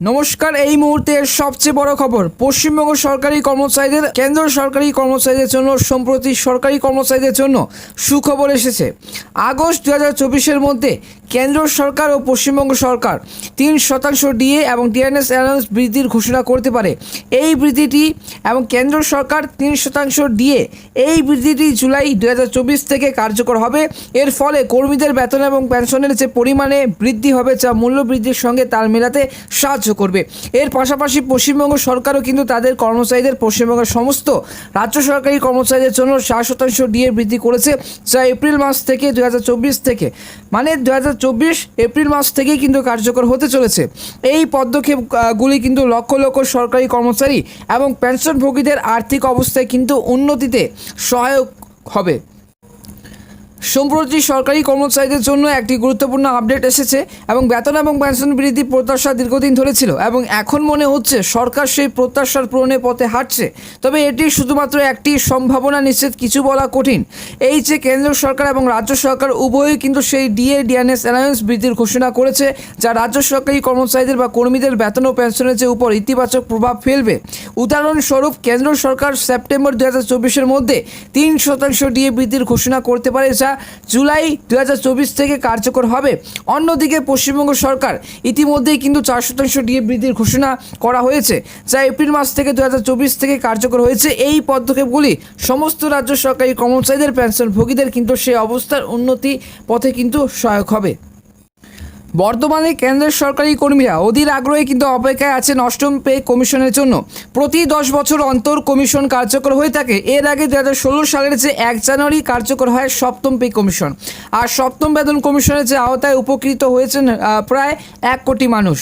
নমস্কার, এই মুহূর্তে সবচেয়ে বড় খবর, পশ্চিমবঙ্গ সরকারি কর্মচারীদের, কেন্দ্র সরকারি কর্মচারীদের জন্য সম্প্রতি সরকারি কর্মচারীদের জন্য সুখবর এসেছে। আগস্ট দু হাজার চব্বিশের মধ্যে কেন্দ্র সরকার ও পশ্চিমবঙ্গ সরকার তিন শতাংশ ডিএ এবং ডিএনএস অ্যালাউন্স বৃদ্ধির ঘোষণা করতে পারে। এই বৃদ্ধিটি এবং কেন্দ্র সরকার তিন শতাংশ ডিএ, এই বৃদ্ধিটি জুলাই দু হাজার চব্বিশ থেকে কার্যকর হবে। এর ফলে কর্মীদের বেতন এবং পেনশনের যে পরিমাণে বৃদ্ধি হবে, যা মূল্য বৃদ্ধির সঙ্গে তাল মেলাতে সাহায্য করবে। এর পাশাপাশি পশ্চিমবঙ্গ সরকারও কিন্তু তাদের কর্মচারীদের, পশ্চিমবঙ্গের সমস্ত রাজ্য সরকারি কর্মচারীদের জন্য চার শতাংশ ডিএ বৃদ্ধি করেছে, যা এপ্রিল মাস থেকে দু হাজার চব্বিশ থেকে। মানে দু হাজার চব্বিশ এপ্রিল মাস থেকেই কিন্তু কার্যকর হতে চলেছে। এই পদক্ষেপগুলি কিন্তু লক্ষ লক্ষ সরকারি কর্মচারী এবং পেনশনভোগীদের আর্থিক অবস্থায় কিন্তু উন্নতিতে সহায়ক হবে। সম্প্রতি সরকারি কর্মচারীদের জন্য একটি গুরুত্বপূর্ণ আপডেট এসেছে এবং বেতন এবং পেনশন বৃদ্ধি প্রত্যাশা দীর্ঘদিন ধরে ছিল এবং এখন মনে হচ্ছে সরকার সেই প্রত্যাশার পূরণের পথে হাঁটছে। তবে এটি শুধুমাত্র একটি সম্ভাবনা নিশ্চিত কিছু বলা কঠিন। এই যে কেন্দ্র সরকার এবং রাজ্য সরকার উভয়ই কিন্তু সেই ডিএ ডিএনএস অ্যালায়েন্স বৃদ্ধির ঘোষণা করেছে, যা রাজ্য সরকারি কর্মচারীদের বা কর্মীদের বেতন ও পেনশনের যে উপর ইতিবাচক প্রভাব ফেলবে। উদাহরণস্বরূপ, কেন্দ্র সরকার সেপ্টেম্বর দু হাজার মধ্যে তিন শতাংশ ডিএ বৃদ্ধির ঘোষণা করতে পারে, যা জুলাই দু হাজার চব্বিশ থেকে কার্যকর হবে। অন্যদিকে পশ্চিমবঙ্গ সরকার ইতিমধ্যেই কিন্তু চার শতাংশ ডিএ বৃদ্ধির ঘোষণা করা হয়েছে, যা এপ্রিল মাস থেকে দুহাজার চব্বিশ থেকে কার্যকর হয়েছে। এই পদক্ষেপগুলি সমস্ত রাজ্য সরকারি কর্মচারীদের, পেনশনভোগীদের কিন্তু সেই অবস্থার উন্নতি পথে কিন্তু সহায়ক হবে। বর্তমানে কেন্দ্রের সরকারি কর্মীরা অধীর আগ্রহে কিন্তু অপেক্ষায় আছেন অষ্টম পে কমিশনের জন্য। প্রতি দশ বছর অন্তর কমিশন কার্যকর হয়ে থাকে। এর আগে দু হাজার ষোলো সালের যে এক জানুয়ারি কার্যকর হয় সপ্তম পে কমিশন। আর সপ্তম বেতন কমিশনের যে আওতায় উপকৃত হয়েছেন প্রায় এক কোটি মানুষ।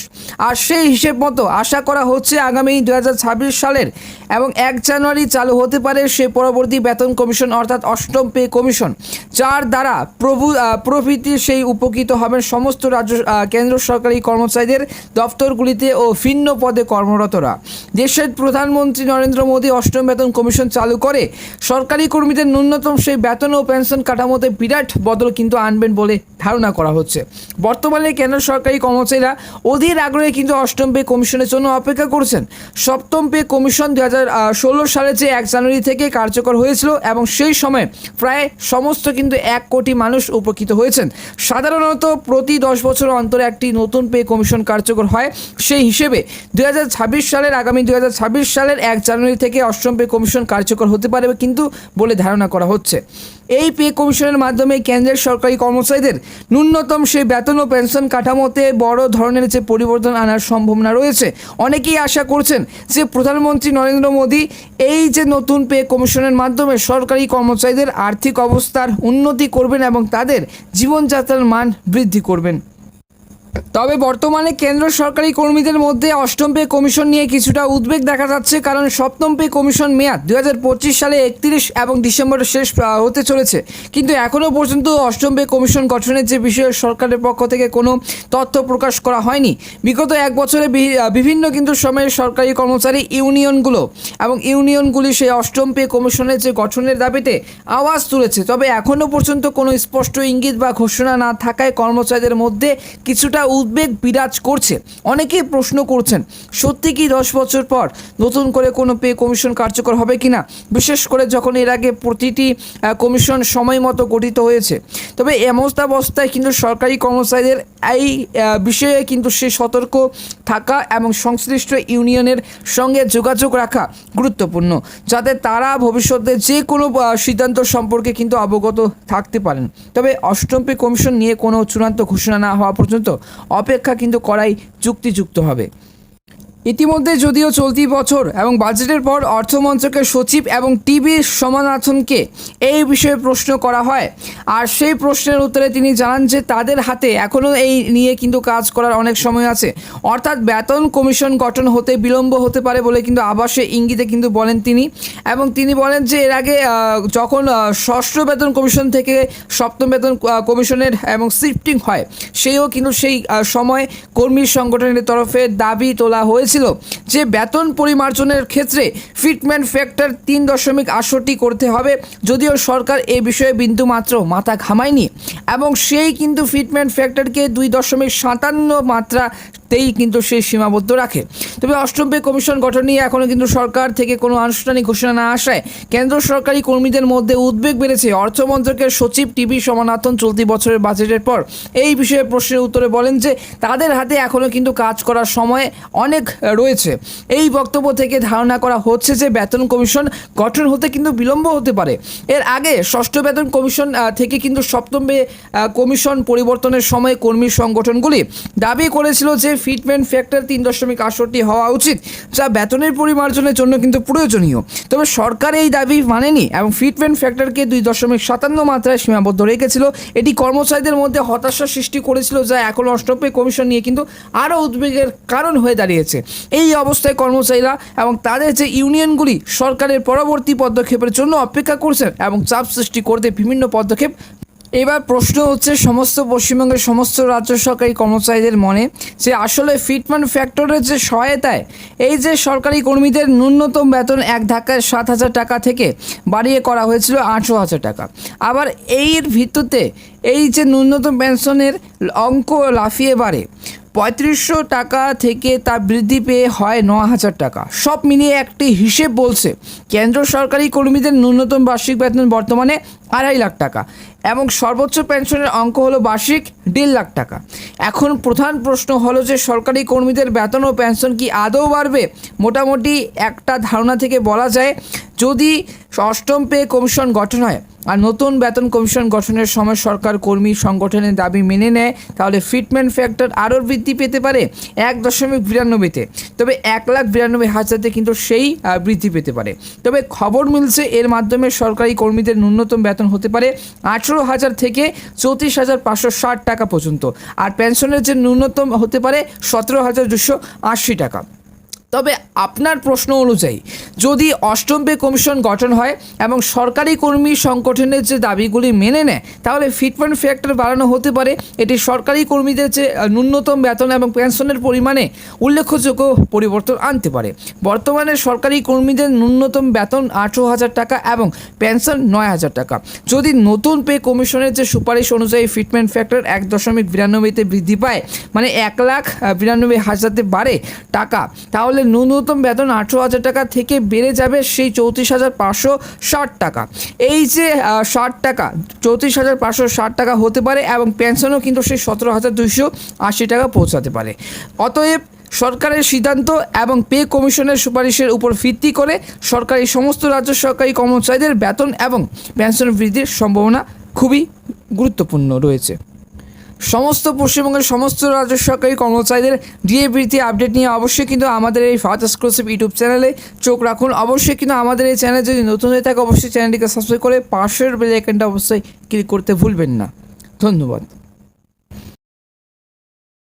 আর সেই হিসেব মতো আশা করা হচ্ছে আগামী দু হাজার ছাব্বিশ সালের এবং এক জানুয়ারি চালু হতে পারে সে পরবর্তী বেতন কমিশন অর্থাৎ অষ্টম পে কমিশন। যার দ্বারা প্রভু প্রভৃতি সেই উপকৃত হবেন সমস্ত রাজ্য কেন্দ্র সরকারি কর্মচারীদের দপ্তরগুলিতে ও ভিন্ন পদে কর্মরতরা। দেশের প্রধানমন্ত্রী নরেন্দ্র মোদী অষ্টম বেতন কমিশন চালু করে। সরকারি কর্মীদের ন্যূনতম সেই বেতন ও পেনশন কাঠামোতে বিরাট বদল কিন্তু আনবেন বলে ধারণা করা হচ্ছে। বর্তমানে কেন্দ্র সরকারি কর্মচারীরা অধীর আগ্রহে কিন্তু অষ্টম পে কমিশনের জন্য অপেক্ষা করছেন। সপ্তম পে কমিশন দু হাজার ষোলো সালে যে এক জানুয়ারি থেকে কার্যকর হয়েছিল এবং সেই সময় প্রায় সমস্ত কিন্তু এক কোটি মানুষ উপকৃত হয়েছেন। সাধারণত প্রতি দশ বছর অন্তরে একটি নতুন পে কমিশন কার্যকর হয়। সেই হিসেবে দুই হাজার ছাব্বিশ সালের আগামী দুহাজার ছাব্বিশ সালের এক জানুয়ারি থেকে অষ্টম পে কমিশন কার্যকর হতে পারে কিন্তু বলে ধারণা করা হচ্ছে। এই পে কমিশনের মাধ্যমে কেন্দ্রের সরকারি কর্মচারীদের ন্যূনতম সেই বেতন ও পেনশন কাঠামোতে বড় ধরনের যে পরিবর্তন আনার সম্ভাবনা রয়েছে। অনেকেই আশা করছেন যে প্রধানমন্ত্রী নরেন্দ্র মোদী এই যে নতুন পে কমিশনের মাধ্যমে সরকারি কর্মচারীদের আর্থিক অবস্থার উন্নতি করবেন এবং তাদের জীবনযাত্রার মান বৃদ্ধি করবেন। তবে বর্তমানে কেন্দ্র সরকারি কর্মীদের মধ্যে অষ্টম পে কমিশন নিয়ে কিছুটা উদ্বেগ দেখা যাচ্ছে, কারণ সপ্তম পে কমিশন মেয়াদ দু হাজার পঁচিশ সালে একত্রিশ এবং ডিসেম্বর শেষ হতে চলেছে। কিন্তু এখনও পর্যন্ত অষ্টম পে কমিশন গঠনের যে বিষয়ে সরকারের পক্ষ থেকে কোনো তথ্য প্রকাশ করা হয়নি। বিগত এক বছরে বিভিন্ন কিন্তু সময়ে সরকারি কর্মচারী ইউনিয়নগুলো এবং ইউনিয়নগুলি সেই অষ্টম পে কমিশনের যে গঠনের দাবিতে আওয়াজ তুলেছে। তবে এখনও পর্যন্ত কোনো স্পষ্ট ইঙ্গিত বা ঘোষণা না থাকায় কর্মচারীদের মধ্যে কিছুটা উদ্বেগ বিরাজ করছে। অনেকেই প্রশ্ন করছেন, সত্যি কি দশ বছর পর নতুন করে কোনো পে কমিশন কার্যকর হবে কিনা? বিশেষ করে যখন এর আগে প্রতিটি কমিশন সময় মতো গঠিত হয়েছে। তবে এমস্তাবস্থায় কিন্তু সরকারি কর্মচারীদের এই বিষয়ে কিন্তু সে সতর্ক থাকা এবং সংশ্লিষ্ট ইউনিয়নের সঙ্গে যোগাযোগ রাখা গুরুত্বপূর্ণ, যাতে তারা ভবিষ্যতে যে কোনো সিদ্ধান্ত সম্পর্কে কিন্তু অবগত থাকতে পারেন। তবে অষ্টম পে কমিশন নিয়ে কোনো চূড়ান্ত ঘোষণা না হওয়া পর্যন্ত অপেক্ষা কিন্তু করাই যুক্তিযুক্ত হবে। ইতিমধ্যে যদিও চলতি বছর এবং বাজেটের পর অর্থমন্ত্রকের সচিব এবং টিভি সমানাথনকে এই বিষয়ে প্রশ্ন করা হয়। আর সেই প্রশ্নের উত্তরে তিনি জানান যে তাদের হাতে এখনও এই নিয়ে কিন্তু কাজ করার অনেক সময় আছে। অর্থাৎ বেতন কমিশন গঠন হতে বিলম্ব হতে পারে বলে কিন্তু আবাসে ইঙ্গিতে কিন্তু বলেন তিনি। এবং তিনি বলেন যে এর আগে যখন ষষ্ঠ বেতন কমিশন থেকে সপ্তম বেতন কমিশনের এবং শিফটিং হয়, সেও কিন্তু সেই সময় কর্মী সংগঠনের তরফে দাবি তোলা হয়েছিল যে বেতন পরিমার্জনের ক্ষেত্রে ফিটমেন্ট ফ্যাক্টর তিন দশমিক আটষট্টি করতে হবে, যদিও সরকার এ বিষয়ে বিন্দুমাত্র মাথা ঘামায়নি। এবং সেই কিন্তু ফিটমেন্ট ফ্যাক্টরকে দুই দশমিক সাতান্ন মাত্রা তেই কিন্তু সে সীমাবদ্ধ রাখে। তবে অষ্টম পে কমিশন গঠন নিয়ে এখনও কিন্তু সরকার থেকে কোনো আনুষ্ঠানিক ঘোষণা না আসায় কেন্দ্র সরকারি কর্মীদের মধ্যে উদ্বেগ বেড়েছে। অর্থমন্ত্রকের সচিব টিভি সমানাথন চলতি বছরের বাজেটের পর এই বিষয়ে প্রশ্নের উত্তরে বলেন যে, তাদের হাতে এখনও কিন্তু কাজ করার সময় অনেক রয়েছে। এই বক্তব্য থেকে ধারণা করা হচ্ছে যে, বেতন কমিশন গঠন হতে কিন্তু বিলম্ব হতে পারে। এর আগে ষষ্ঠ বেতন কমিশন থেকে কিন্তু সপ্তম কমিশন পরিবর্তনের সময় কর্মী সংগঠনগুলি দাবি করেছিল যে ফিটমেন্ট ফ্যাক্টর তিন দশমিক আটষট্টি হওয়া উচিত, যা বেতনের পরিমার্জনের জন্য কিন্তু প্রয়োজনীয়। তবে সরকার এই দাবি মানেনি এবং ফিটমেন্ট ফ্যাক্টরকে দুই দশমিক সাতান্ন মাত্রায় সীমাবদ্ধ রেখেছিল। এটি কর্মচারীদের মধ্যে হতাশা সৃষ্টি করেছিল, যা এখন অষ্টপে কমিশন নিয়ে কিন্তু আরও উদ্বেগের কারণ হয়ে দাঁড়িয়েছে। এই অবস্থায় কর্মচারীরা এবং তাদের যে ইউনিয়নগুলি, সরকারের পরবর্তী পদক্ষেপের জন্য অপেক্ষা করছেন এবং চাপ সৃষ্টি করতে বিভিন্ন পদক্ষেপ এবার প্রশ্ন হচ্ছে, সমস্ত পশ্চিমবঙ্গের সমস্ত রাজ্য সরকারি কর্মচারীদের মনে যে আসলে ফিটমেন্ট ফ্যাক্টরের যে সহায়তায় এই যে সরকারি কর্মীদের ন্যূনতম বেতন এক ধাক্কায় সাত হাজার টাকা থেকে বাড়িয়ে করা হয়েছিল আটশো হাজার টাকা। আবার এর ভিত্তিতে এই যে ন্যূনতম পেনশনের অঙ্ক লাফিয়ে বাড়ে পঁয়ত্রিশশো টাকা থেকে তা বৃদ্ধি পেয়ে হয় ন হাজার টাকা। সব মিলিয়ে একটি হিসেব বলছে, কেন্দ্র সরকারি কর্মীদের ন্যূনতম বার্ষিক বেতন বর্তমানে আড়াই লাখ টাকা এবং সর্বোচ্চ পেনশনের অঙ্ক হলো বার্ষিক দেড় লাখ টাকা। এখন প্রধান প্রশ্ন হলো যে, সরকারি কর্মীদের বেতন ও পেনশন কি আদৌ বাড়বে? মোটামুটি একটা ধারণা থেকে বলা যায় যদি অষ্টম পে কমিশন গঠন হয় আর নতুন বেতন কমিশন গঠনের সময় সরকার কর্মী সংগঠনের দাবি মেনে নেয়, তাহলে ফিটমেন্ট ফ্যাক্টর আরও বৃদ্ধি পেতে পারে এক দশমিক বিরানব্বইতে। তবে এক লাখ বিরানব্বই হাজারতে কিন্তু সেই বৃদ্ধি পেতে পারে। তবে খবর মিলছে এর মাধ্যমে সরকারি কর্মীদের ন্যূনতম বেতন হতে পারে আঠেরো হাজার থেকে চৌত্রিশ হাজার পাঁচশো ষাট টাকা পর্যন্ত। আর পেনশনের যে ন্যূনতম হতে পারে সতেরো হাজার দুশো আশি টাকা। তবে আপনার প্রশ্ন অনুযায়ী, যদি অষ্টম পে কমিশন গঠন হয় এবং সরকারি কর্মী সংগঠনের যে দাবিগুলি মেনে নেয়, তাহলে ফিটমেন্ট ফ্যাক্টর বাড়ানো হতে পারে। এটি সরকারি কর্মীদের যে ন্যূনতম বেতন এবং পেনশনের পরিমাণে উল্লেখযোগ্য পরিবর্তন আনতে পারে। বর্তমানে সরকারি কর্মীদের ন্যূনতম বেতন আঠেরো হাজার টাকা এবং পেনশন নয় হাজার টাকা। যদি নতুন পে কমিশনের যে সুপারিশ অনুযায়ী ফিটমেন্ট ফ্যাক্টর এক দশমিক বিরানব্বইতে বৃদ্ধি পায় মানে এক লাখ বিরানব্বই হাজারতে বাড়ে টাকা, তাহলে ন্যূনতম বেতন আঠেরো হাজার টাকা থেকে বেড়ে যাবে সেই চৌত্রিশ হাজার পাঁচশো ষাট টাকা। এই যে ষাট টাকা, চৌত্রিশ হাজার পাঁচশো ষাট টাকা হতে পারে এবং পেনশনও কিন্তু সেই সতেরো হাজার দুইশো আশি টাকা পৌঁছাতে পারে। অতএব সরকারের সিদ্ধান্ত এবং পে কমিশনের সুপারিশের উপর ভিত্তি করে সরকারি সমস্ত রাজ্য সরকারি কর্মচারীদের বেতন এবং পেনশন বৃদ্ধির সম্ভাবনা খুবই গুরুত্বপূর্ণ রয়েছে। সমস্ত পশ্চিমবঙ্গের সমস্ত রাজ্য সরকারি কর্মচারীদের ডিএ বৃত্তি আপডেট নিয়ে অবশ্যই কিন্তু আমাদের এই ফার্স্ট এক্সক্লুসিভ ইউটিউব চ্যানেলে চোখ রাখুন। অবশ্যই কিন্তু আমাদের এই চ্যানেল যদি নতুন হয়ে থাকে, অবশ্যই চ্যানেলটিকে সাবস্ক্রাইব করে পাশের বেল অবশ্যই ক্লিক করতে ভুলবেন না। ধন্যবাদ।